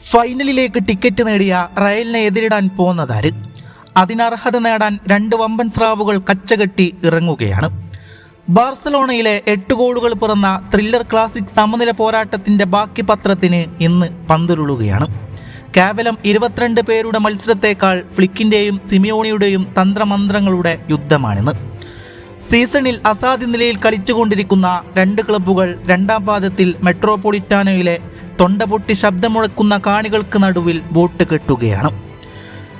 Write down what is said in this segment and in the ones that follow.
ഫൈനലിലേക്ക് ടിക്കറ്റ് നേടിയ റയലിനെ എതിരിടാൻ പോന്നതാര്? അതിനർഹത നേടാൻ രണ്ട് വമ്പൻ സ്രാവുകൾ കച്ചകെട്ടി ഇറങ്ങുകയാണ്. ബാർസലോണയിലെ എട്ട് ഗോളുകൾ പിറന്ന ത്രില്ലർ ക്ലാസിക് സമനില പോരാട്ടത്തിന്റെ ബാക്കി പത്രത്തിന് ഇന്ന് പന്തുരുളുകയാണ്. കേവലം ഇരുപത്തിരണ്ട് പേരുടെ മത്സരത്തേക്കാൾ ഫ്ലിക്കിന്റെയും സിമിയോണിയുടെയും തന്ത്രമന്ത്രങ്ങളുടെ യുദ്ധമാണിന്ന്. സീസണിൽ അസാധ്യ നിലയിൽ കളിച്ചുകൊണ്ടിരിക്കുന്ന രണ്ട് ക്ലബ്ബുകൾ രണ്ടാം പാദത്തിൽ മെട്രോപൊളിറ്റാനോയിലെ തൊണ്ടപൊട്ടി ശബ്ദമുഴക്കുന്ന കാണികൾക്ക് നടുവിൽ ബോട്ട് കെട്ടുകയാണ്.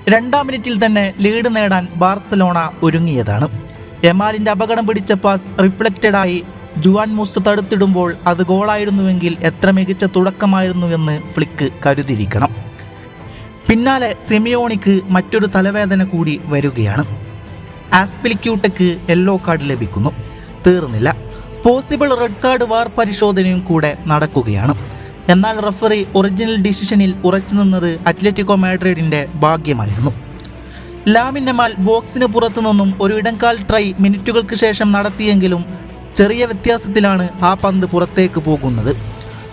രണ്ടാം മിനിറ്റിൽ തന്നെ ലീഡ് നേടാൻ ബാർസലോണ ഒരുങ്ങിയതാണ്. എമാലിന്റെ അപകടം പിടിച്ച പാസ് റിഫ്ലക്റ്റഡായി ജുവാൻ മൂസ് തടുത്തിടുമ്പോൾ അത് ഗോളായിരുന്നുവെങ്കിൽ എത്ര മികച്ച തുടക്കമായിരുന്നു എന്ന് ഫ്ലിക്ക് കരുതിയിരിക്കണം. പിന്നാലെ സെമിയോണിക്ക് മറ്റൊരു തലവേദന കൂടി വരികയാണ്. ആസ്പിലിക്യൂട്ടയ്ക്ക് യെല്ലോ കാർഡ് ലഭിക്കുന്നു. തീർന്നില്ല. പോസിബിൾ റെഡ് കാർഡ് വാർ പരിശോധനയും കൂടെ നടക്കുകയാണ്. എന്നാൽ റഫറി ഒറിജിനൽ ഡിസിഷനിൽ ഉറച്ചു നിന്നത് അത്ലറ്റിക്കോ മാഡ്രിഡിന്റെ ഭാഗ്യമായിരുന്നു. ലാമിന്നമാൽ ബോക്സിന് പുറത്തു നിന്നും ഒരു ഇടംകാൽ ട്രൈ മിനിറ്റുകൾക്ക് ശേഷം നടത്തിയെങ്കിലും ചെറിയ വ്യത്യാസത്തിലാണ് ആ പന്ത് പുറത്തേക്ക് പോകുന്നത്.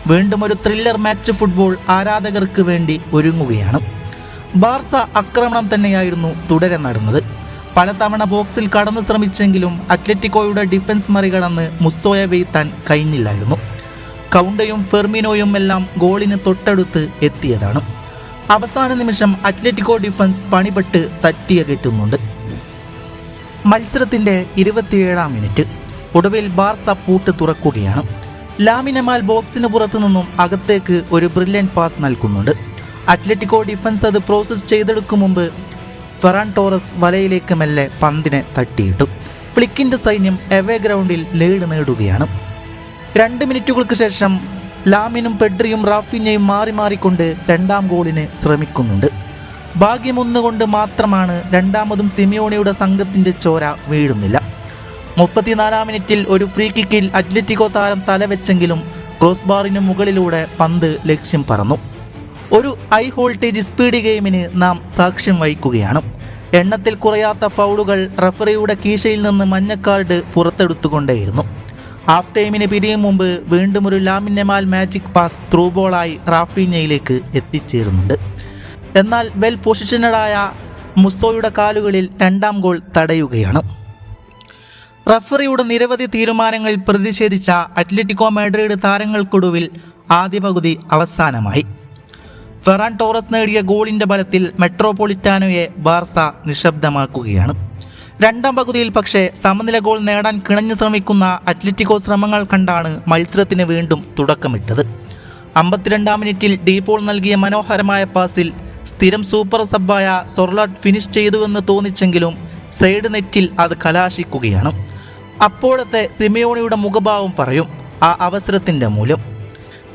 വീണ്ടും ഒരു ത്രില്ലർ മാച്ച് ഫുട്ബോൾ ആരാധകർക്ക് വേണ്ടി ഒരുങ്ങുകയാണ്. ബാർസ ആക്രമണം തന്നെയായിരുന്നു തുടരെ നടന്നത്. പലതവണ ബോക്സിൽ കടന്നു ശ്രമിച്ചെങ്കിലും അത്ലറ്റിക്കോയുടെ ഡിഫൻസ് മറികടന്ന് മുസ്സോയെ വീഴ്ത്താൻ കഴിഞ്ഞില്ലായിരുന്നു. കൗണ്ടയും ഫെർമിനോയും എല്ലാം ഗോളിന് തൊട്ടടുത്ത് എത്തിയതാണ്. അവസാന നിമിഷം അത്ലറ്റിക്കോ ഡിഫൻസ് പണിപ്പെട്ട് തട്ടിയകറ്റുന്നുണ്ട് മത്സരത്തിന്റെ ഇരുപത്തിയേഴാം മിനിറ്റ്. ഒടുവിൽ ബാർസ പൂട്ട് തുറക്കുകയാണ്. ലാമിനമാൽ ബോക്സിന് പുറത്തു നിന്നും അകത്തേക്ക് ഒരു ബ്രില്യൻ പാസ് നൽകുന്നുണ്ട്. അത്ലറ്റിക്കോ ഡിഫൻസ് അത് പ്രോസസ് ചെയ്തെടുക്കും മുമ്പ് ഫെറാൻ ടോറസ് വലയിലേക്ക് മെല്ലെ പന്തിനെ തട്ടിയിട്ടു. ഫ്ലിക്കിന്റെ സൈന്യം എവേ ഗ്രൗണ്ടിൽ ലീഡ് നേടുകയാണ്. രണ്ട് മിനിറ്റുകൾക്ക് ശേഷം ലാമിനും പെഡ്രിയും റാഫിഞ്ഞയും മാറി മാറിക്കൊണ്ട് രണ്ടാം ഗോളിന് ശ്രമിക്കുന്നുണ്ട്. ഭാഗ്യം ഒന്നുകൊണ്ട് മാത്രമാണ് രണ്ടാമതും സിമിയോണിയുടെ സംഘത്തിന്റെ ചോര വീഴുന്നില്ല. മുപ്പത്തിനാലാം മിനിറ്റിൽ ഒരു ഫ്രീ കിക്കിൽ അത്ലറ്റിക്കോ താരം തലവെച്ചെങ്കിലും ക്രോസ് ബാറിന് മുകളിലൂടെ പന്ത് ലക്ഷ്യം പറന്നു. ഒരു ഹൈ വോൾട്ടേജ് സ്പീഡ് ഗെയിമിന് നാം സാക്ഷ്യം വഹിക്കുകയാണ്. എണ്ണത്തിൽ കുറയാത്ത ഫൗളുകൾ റഫറിയുടെ കീശയിൽ നിന്ന് മഞ്ഞക്കാർഡ് കാർഡ് പുറത്തെടുത്തുകൊണ്ടേയിരുന്നു. ഹാഫ് ടൈമിന് പിരിയും മുമ്പ് വീണ്ടും ഒരു Lamine Yamal magic pass through ബോളായി റാഫീനയിലേക്ക് എത്തിച്ചേരുന്നുണ്ട്. എന്നാൽ വെൽ പൊസിഷനഡായ മുസ്തോയുടെ കാലുകളിൽ രണ്ടാം ഗോൾ തടയുകയാണ്. റഫറിയുടെ നിരവധി തീരുമാനങ്ങളിൽ പ്രതിഷേധിച്ച അത്ലറ്റിക്കോ മാഡ്രിഡ് താരങ്ങൾക്കൊടുവിൽ ആദ്യ പകുതി അവസാനമായി. ഫെറാൻ ടോറസ് നേടിയ ഗോളിന്റെ ബലത്തിൽ മെട്രോപൊളിറ്റാനോയെ ബാർസ നിശബ്ദമാക്കുകയാണ്. രണ്ടാം പകുതിയിൽ പക്ഷേ സമനില ഗോൾ നേടാൻ കിണഞ്ഞു ശ്രമിക്കുന്ന അത്ലറ്റിക്കോ ശ്രമങ്ങൾ കണ്ടാണ് മത്സരത്തിന് വീണ്ടും തുടക്കമിട്ടത്. അമ്പത്തിരണ്ടാം മിനിറ്റിൽ ഡീപോൾ നൽകിയ മനോഹരമായ പാസിൽ സ്ഥിരം സൂപ്പർ സബ്ബായ സൊർലാട്ട് ഫിനിഷ് ചെയ്തുവെന്ന് തോന്നിച്ചെങ്കിലും സൈഡ് നെറ്റിൽ അത് കലാശിക്കുകയാണ്. അപ്പോഴത്തെ സിമിയോണിയുടെ മുഖഭാവം പറയും ആ അവസരത്തിന്റെ മൂലം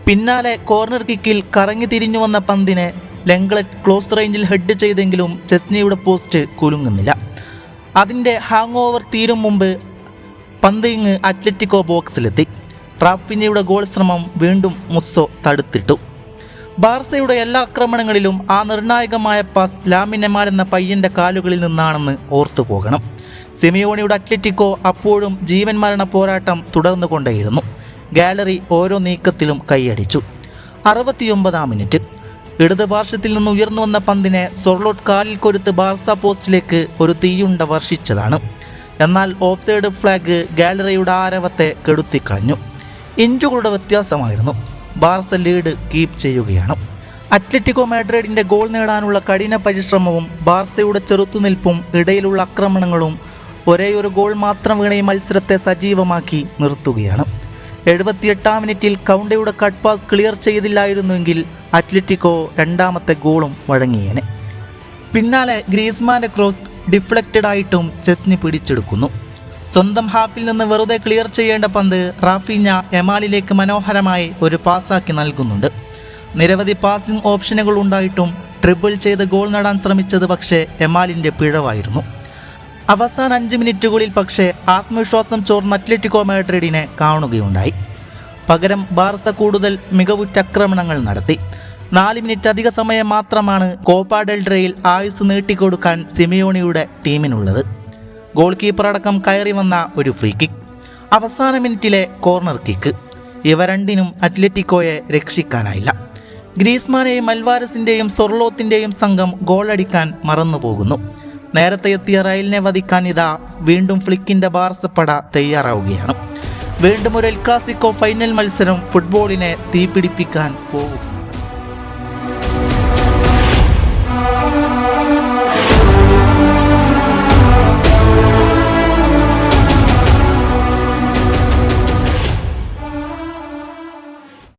പിന്നാലെ കോർണർ കിക്കിൽ കറങ്ങി തിരിഞ്ഞു വന്ന പന്തിനെ ലെങ്ക്ലറ്റ് ക്ലോസ് റേഞ്ചിൽ ഹെഡ് ചെയ്തെങ്കിലും ചെസ്നിയുടെ പോസ്റ്റ് കുലുങ്ങുന്നില്ല. അതിന്റെ ഹാങ് ഓവർ തീരും മുമ്പ് പന്ത് ഇങ്ങ് അത്ലറ്റിക്കോ ബോക്സിലെത്തി. റാഫിനിയുടെ ഗോൾ ശ്രമം വീണ്ടും മുസ്സോ തടുത്തിട്ടു. ബാർസയുടെ എല്ലാ ആക്രമണങ്ങളിലും ആ നിർണായകമായ പാസ് ലാമിനെമാൽ എന്ന പയ്യന്റെ കാലുകളിൽ നിന്നാണെന്ന് ഓർത്തു പോകണം. സിമിയോണിയുടെ അത്ലറ്റിക്കോ അപ്പോഴും ജീവൻ മരണ പോരാട്ടം തുടർന്നുകൊണ്ടേയിരുന്നു. ഗാലറി ഓരോ നീക്കത്തിലും കൈയടിച്ചു. അറുപത്തിയൊമ്പതാം മിനിറ്റ്. ഇടത് പാർശ്വത്തിൽ നിന്ന് ഉയർന്നു വന്ന പന്തിനെ സൊർലോട്ട് കാലിൽ കൊരുത്ത് ബാർസ പോസ്റ്റിലേക്ക് ഒരു തീയുണ്ട വർഷിച്ചതാണ്. എന്നാൽ ഓഫ് സൈഡ് ഫ്ലാഗ് ഗാലറിയുടെ ആരവത്തെ കെടുത്തിക്കളഞ്ഞു. ഇഞ്ചുകളുടെ വ്യത്യാസമായിരുന്നു. ബാർസ ലീഡ് കീപ്പ് ചെയ്യുകയാണ്. അത്ലറ്റിക്കോ മാഡ്രിഡിന്റെ ഗോൾ നേടാനുള്ള കഠിന പരിശ്രമവും ബാർസയുടെ ചെറുത്തുനിൽപ്പും ഇടയിലുള്ള ആക്രമണങ്ങളും ഒരേയൊരു ഗോൾ മാത്രം വീണ ഈ മത്സരത്തെ സജീവമാക്കി നിർത്തുകയാണ്. എഴുപത്തിയെട്ടാം മിനിറ്റിൽ കൗണ്ടയുടെ കട്ട് പാസ് ക്ലിയർ ചെയ്തില്ലായിരുന്നുവെങ്കിൽ അത്ലറ്റിക്കോ രണ്ടാമത്തെ ഗോളും വഴങ്ങിയേനെ. പിന്നാലെ ഗ്രീസ്മാന്റെ ക്രോസ് ഡിഫ്ലക്റ്റഡ് ആയിട്ടും ചെസ്നി പിടിച്ചെടുക്കുന്നു. സ്വന്തം ഹാഫിൽ നിന്ന് വെറുതെ ക്ലിയർ ചെയ്യേണ്ട പന്ത് റാഫിഞ്ഞ എമാലിലേക്ക് മനോഹരമായി ഒരു പാസാക്കി നൽകുന്നുണ്ട്. നിരവധി പാസിംഗ് ഓപ്ഷനുകൾ ഉണ്ടായിട്ടും ട്രിപ്പിൾ ചെയ്ത് ഗോൾ നേടാൻ ശ്രമിച്ചത് പക്ഷേ എമാലിന്റെ പിഴവായിരുന്നു. അവസാന അഞ്ച് മിനിറ്റുകളിൽ പക്ഷേ ആത്മവിശ്വാസം ചോർന്ന അത്ലറ്റിക്കോ മാഡ്രിഡിനെ കാണുകയുണ്ടായി. പകരം ബാർസ കൂടുതൽ മികവുറ്റ ആക്രമണങ്ങൾ നടത്തി. നാല് മിനിറ്റ് അധിക സമയം മാത്രമാണ് കോപ്പ ഡെൽഡ്രയിൽ ആയുസ് നീട്ടിക്കൊടുക്കാൻ സിമിയോണിയുടെ ടീമിനുള്ളത്. ഗോൾ കീപ്പർ അടക്കം കയറി വന്ന ഒരു ഫ്രീ കിക്ക്. അവസാന മിനിറ്റിലെ കോർണർ കിക്ക്. ഇവ രണ്ടിനും അത്ലറ്റിക്കോയെ രക്ഷിക്കാനായില്ല. ഗ്രീസ്മാനെയും അൽവാരസിന്റെയും സൊർലോത്തിന്റെയും സംഘം ഗോളടിക്കാൻ മറന്നുപോകുന്നു. നേരത്തെ എത്തിയ റയലിനെ വധിക്കാൻ ഇതാ വീണ്ടും ഫ്ലിക്കിന്റെ ബാർസപ്പട തയ്യാറാവുകയാണ്. വീണ്ടും ഒരു എൽ ക്ലാസിക്കോ ഫൈനൽ മത്സരം ഫുട്ബോളിനെ തീപിടിപ്പിക്കാൻ പോവുകയാണ്.